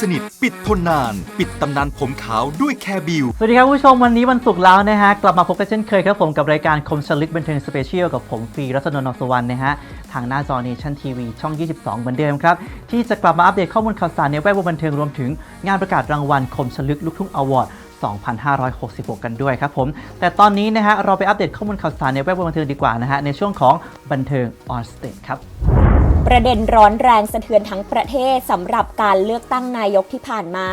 สนิท ปิดทนนาน ปิดตำนานผมขาวด้วยแคร์บิว สวัสดีครับผู้ชมวันนี้วันศุกร์แล้วนะฮะ กลับมาพบกันเช่นเคยครับผมกับรายการคมชลึกบันเทิงสเปเชียลกับผมฟรีรัตนนท์สุวรรณนะฮะ ทางหน้าจอเนชั่นทีวีช่อง 22 เหมือนเดิมครับ ที่จะกลับมาอัปเดตข้อมูลข่าวสารในแวดวงบันเทิงรวมถึงงานประกาศรางวัลคมชลึกลูกทุ่งอวอร์ด2566 กันด้วยครับผม แต่ตอนนี้นะฮะเราไปอัปเดตข้อมูลข่าวสารในแวดวงบันเทิงดีกว่านะฮะในช่วงของบันเทิงออนสเตจครับ ประเด็นร้อนแรงสะเทือนทั้งประเทศสำหรับการเลือกตั้งนายกที่ผ่านมา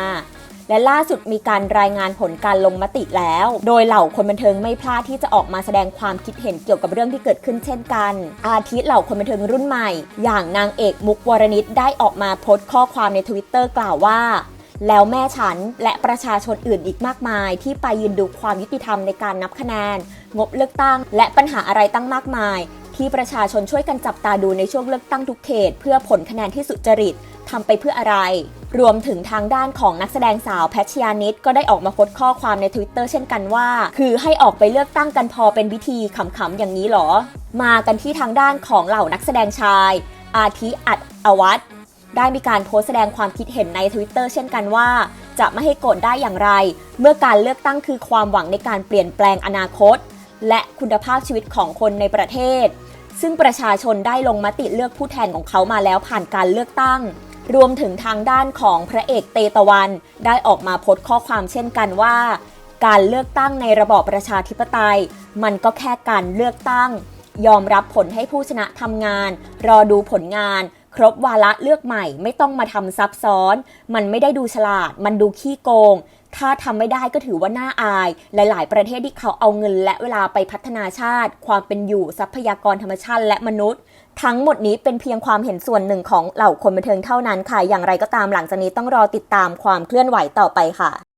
และล่าสุดมีการรายงานผลการลงมติแล้ว โดยเหล่าคนบันเทิงไม่พลาดที่จะออกมาแสดงความคิดเห็นเกี่ยวกับเรื่องที่เกิดขึ้นเช่นกัน อาทิตย์เหล่าคนบันเทิงรุ่นใหม่ อย่างนางเอกมุกวรณิตได้ออกมาโพสต์ข้อความในทวิตเตอร์กล่าวว่าแล้วแม่ฉันและประชาชนอื่นอีกมากมาย ที่ไปยืนดูความยุติธรรมในการนับคะแนน งบเลือกตั้ง และปัญหาอะไรตั้งมากมาย ที่ประชาชนช่วยกันจับตาดูในช่วงเลือกตั้งทุกเขต เพื่อผลคะแนนที่สุจริตทำไปเพื่ออะไร รวมถึงทางด้านของนักแสดงสาวแพชยานิดก็ได้ออกมาโพสต์ข้อความใน Twitter เช่นกันว่า คือให้ออกไปเลือกตั้งกันพอเป็นวิธีขำๆอย่างนี้หรอ มากันที่ทางด้านของเหล่านักแสดงชาย อาทิอัดอวัตได้มีการโพสต์แสดงความคิดเห็นใน Twitter เช่นกันว่า จะไม่ให้โกรธได้อย่างไร เมื่อการเลือกตั้งคือความหวังในการเปลี่ยนแปลงอนาคต และคุณภาพชีวิตของคนในประเทศ ซึ่งประชาชนได้ลงมติเลือกผู้แทนของเขามาแล้วผ่านการเลือกตั้ง รวมถึงทางด้านของพระเอกเตตะวัน ได้ออกมาโพสต์ข้อความเช่นกันว่า การเลือกตั้งในระบอบประชาธิปไตย มันก็แค่การเลือกตั้ง ยอมรับผลให้ผู้ชนะทำงาน รอดูผลงาน ครบวาระเลือกใหม่ ไม่ต้องมาทำซับซ้อน มันไม่ได้ดูฉลาด มันดูขี้โกง ถ้าทำไม่ได้ก็ถือว่าน่าอาย หลาย ๆ ประเทศที่เขาเอาเงินและเวลาไปพัฒนาชาติ ความเป็นอยู่ทรัพยากรธรรมชาติและมนุษย์ ทั้งหมดนี้เป็นเพียงความเห็นส่วนหนึ่งของเหล่าคนบันเทิงเท่านั้นค่ะ อย่างไรก็ตามหลังจากนี้ต้องรอติดตามความเคลื่อนไหวต่อไปค่ะ